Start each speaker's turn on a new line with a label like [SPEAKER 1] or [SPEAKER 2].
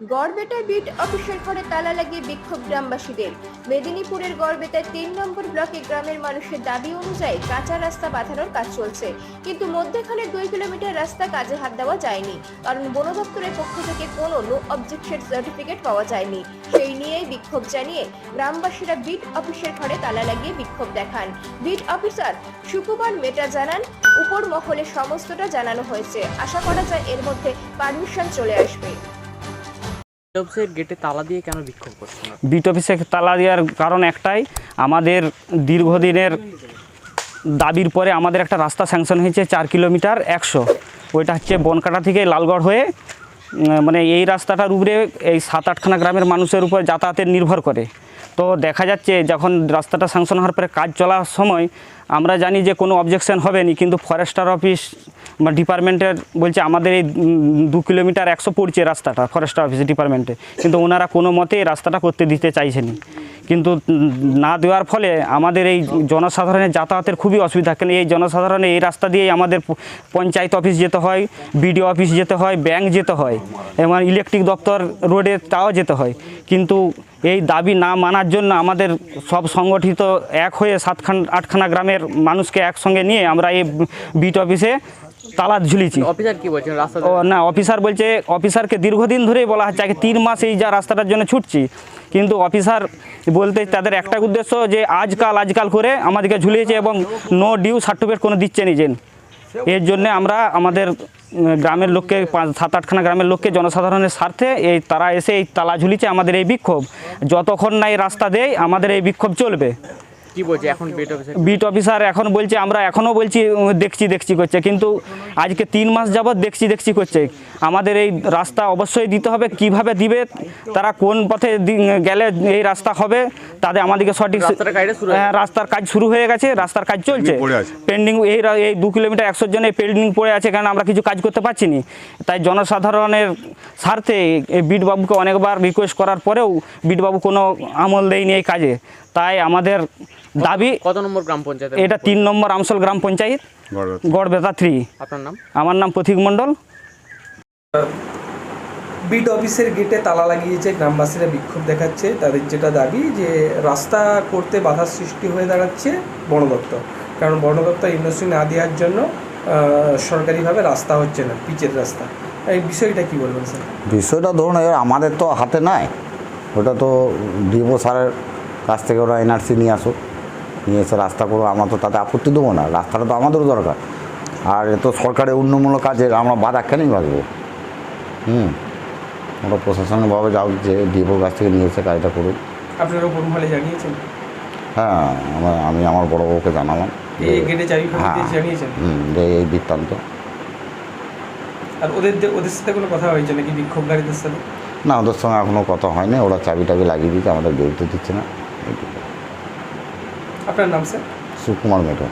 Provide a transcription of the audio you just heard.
[SPEAKER 1] গড়বেতায় bit অফিসের ঘরে তালা লাগিয়ে বিক্ষোভ গ্রামবাসীদের। মেদিনীপুরের গড়বেতায় তিন নম্বর ব্লকে গ্রামের মানুষের দাবি অনুযায়ী কাঁচা রাস্তা বাঁধানোর কাজ চলছে। কিন্তু মধ্যেখানে দুই কিলোমিটার রাস্তা কাজে হাত দেওয়া যায়নি। কারণ বন দপ্তরের পক্ষ থেকে কোনো নো অবজেকশন সার্টিফিকেট পাওয়া যায়নি। সেই নিয়েই বিক্ষোভ জানিয়ে গ্রামবাসীরা বিট অফিসের ঘরে তালা লাগিয়ে বিক্ষোভ দেখান। বিট অফিসার সুকুমার মেটা জানান উপর মহলে সমস্তটা জানানো হয়েছে। আশা করা যায় এর মধ্যে পারমিশন চলে আসবে।
[SPEAKER 2] বিট অফিসে তালা দেওয়ার কারণ একটাই, আমাদের দীর্ঘদিনের দাবির পরে আমাদের একটা রাস্তা স্যাংশন হয়েছে চার কিলোমিটার একশো। ওইটা হচ্ছে বনকাটা থেকে লালগড় হয়ে মানে এই রাস্তাটার উপরে এই সাত আটখানা গ্রামের মানুষের উপর যাতায়াতের নির্ভর করে। তো দেখা যাচ্ছে যখন রাস্তাটা স্যাংশন হওয়ার পরে কাজ চলার সময় আমরা জানি যে কোনো অবজেকশন হবে না কিন্তু ফরেস্টার অফিস ডিপার্টমেন্টের বলছে আমাদের এই দু কিলোমিটার একশো পড়ছে রাস্তাটা ফরেস্ট অফিস ডিপার্টমেন্টে কিন্তু ওনারা কোনো মতে রাস্তাটা করতে দিতে চাইছেনি কিন্তু না দেওয়ার ফলে আমাদের এই জনসাধারণের যাতায়াতের খুবই অসুবিধা। কেন এই জনসাধারণের এই রাস্তা দিয়েই আমাদের পঞ্চায়েত অফিস যেতে হয় বিডিও অফিস যেতে হয় ব্যাংক যেতে হয়, এবং ইলেকট্রিক দপ্তর রোডে তাও যেতে হয়। কিন্তু এই দাবি না মানার জন্য আমাদের সব সংগঠিত এক হয়ে সাতখান, আটখানা গ্রামের মানুষকে একসঙ্গে নিয়ে আমরা এই বিট অফিসে তালা ঝুলিছি
[SPEAKER 3] অফিসার কি বলছেন? রাস্তা
[SPEAKER 2] ও না অফিসার বলছে অফিসারকে দীর্ঘদিন ধরেই বলা হচ্ছে আগে তিন মাস এই যা রাস্তাটার জন্য ছুটছি। কিন্তু অফিসার বলতে তাদের একটা উদ্দেশ্য যে আজকাল আজকাল করে আমাদেরকে ঝুলিয়েছে এবং নো ডিউ সার্টিফিকেট কোনো দিচ্ছে নিজেন এর জন্য আমরা আমাদের গ্রামের লোককে পাঁচ সাত আটখানা গ্রামের লোককে জনসাধারণের স্বার্থে এই তারা এসে এই তালা ঝুলিছে আমাদের এই বিক্ষোভ। যতক্ষণ না এই রাস্তা দেয় আমাদের এই বিক্ষোভ চলবে।
[SPEAKER 3] কি বলছে এখন বিট অফিসের
[SPEAKER 2] বিট অফিসার এখন বলছে আমরা এখনও বলছি দেখছি দেখছি করছে। কিন্তু আজকে তিন মাস যাবৎ দেখছি দেখছি করছে। আমাদের এই রাস্তা অবশ্যই দিতে হবে কীভাবে দিবে তারা কোন পথে গেলে এই রাস্তা হবে তাদের আমাদেরকে সঠিক
[SPEAKER 3] রাস্তার হয়ে
[SPEAKER 2] হ্যাঁ, রাস্তার কাজ শুরু হয়ে গেছে রাস্তার কাজ চলছে। পেন্ডিং এই এই দু কিলোমিটার একশোর জন্য পেন্ডিং পড়ে আছে কারণ আমরা কিছু কাজ করতে পারছি না। তাই জনসাধারণের স্বার্থে এই বিটবাবুকে অনেকবার রিকোয়েস্ট করার পরেও বিটবাবু কোনো আমল দেয়নি এই কাজে। তাই আমাদের দাবি
[SPEAKER 3] কত নম্বর গ্রাম পঞ্চায়েত
[SPEAKER 2] এটা তিন নম্বর আমসল গ্রাম পঞ্চায়েত
[SPEAKER 4] গড়বেতা।
[SPEAKER 2] থ্রি।
[SPEAKER 3] আপনার নাম?
[SPEAKER 2] আমার নাম প্রতীক মণ্ডল।
[SPEAKER 5] বিট অফিসের গেটে তালা লাগিয়েছে গ্রামবাসীরা বিক্ষোভ দেখাচ্ছে। তাদের যেটা দাবি যে রাস্তা করতে বাধার সৃষ্টি হয়ে দাঁড়াচ্ছে বন দপ্তর। কারণ বন দপ্তর ইউনিভার্সিটি না দেওয়ার জন্য সরকারিভাবে রাস্তা হচ্ছে না পিচের রাস্তা। এই বিষয়টা কি বলবেন স্যার?
[SPEAKER 6] বিষয়টা ধরুন আমাদের তো হাতে নাই। ওটা তো ডিপো স্যারের কাছ থেকে ওরা এনআরসি নিয়ে আসুক নিয়ে এসে রাস্তা করো আমরা তো তাতে আপত্তি দেবো না রাস্তাটা তো আমাদেরও দরকার। আর এ তো সরকারের উন্নয়নমূলক কাজে আমরা বাধা কেনই বাঁচবো হুম ওরা প্রশাসনিকভাবে যাও যে ডিপোর কাছ থেকে নিয়ে এসে কাজটা করুক।
[SPEAKER 5] আপনারা মহলে জানিয়েছেন?
[SPEAKER 6] হ্যাঁ আমরা- আমি আমার বড় বউকে জানালাম। হ্যাঁ হুম যে এই বৃত্তান্ত।
[SPEAKER 5] আর ওদের ওদের সাথে কোনো কথা হয়েছে নাকি বিক্ষোভকারীদের সাথে?
[SPEAKER 6] না ওদের সঙ্গে এখনও কথা হয়নি ওরা চাবি টাবি লাগিয়ে দিচ্ছে আমাদের বেরোতে দিচ্ছে না।
[SPEAKER 5] আপনার নাম স্যার?
[SPEAKER 6] সুকুমার মেটো